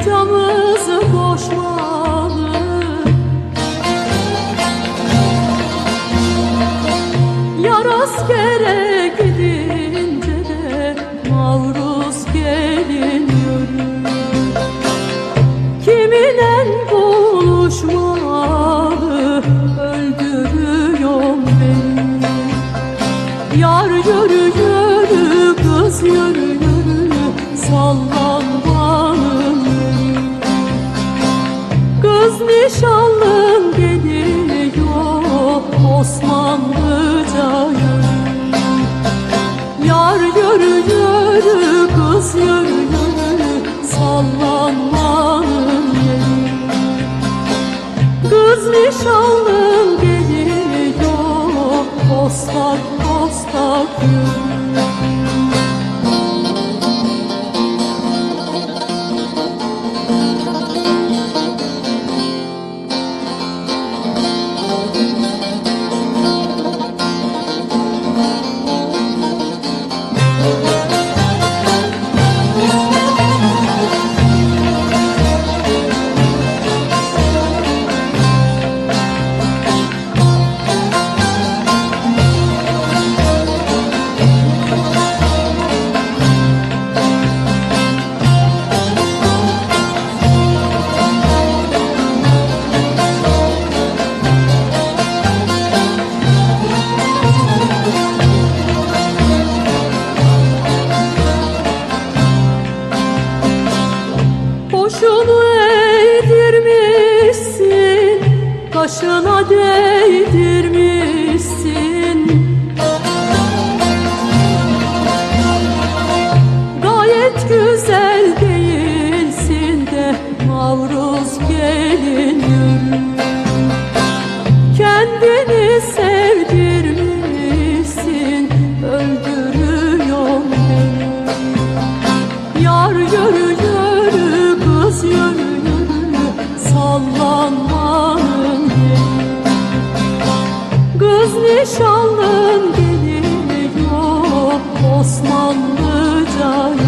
Kocamızı boşmalı Yaras gerek Osmanlıca yürü Yar yürü yürü kız yürü yürü Sallanmanın yeri. Kız nişanlın geliyor Postak postak nişanlın geliyor Osmanlıca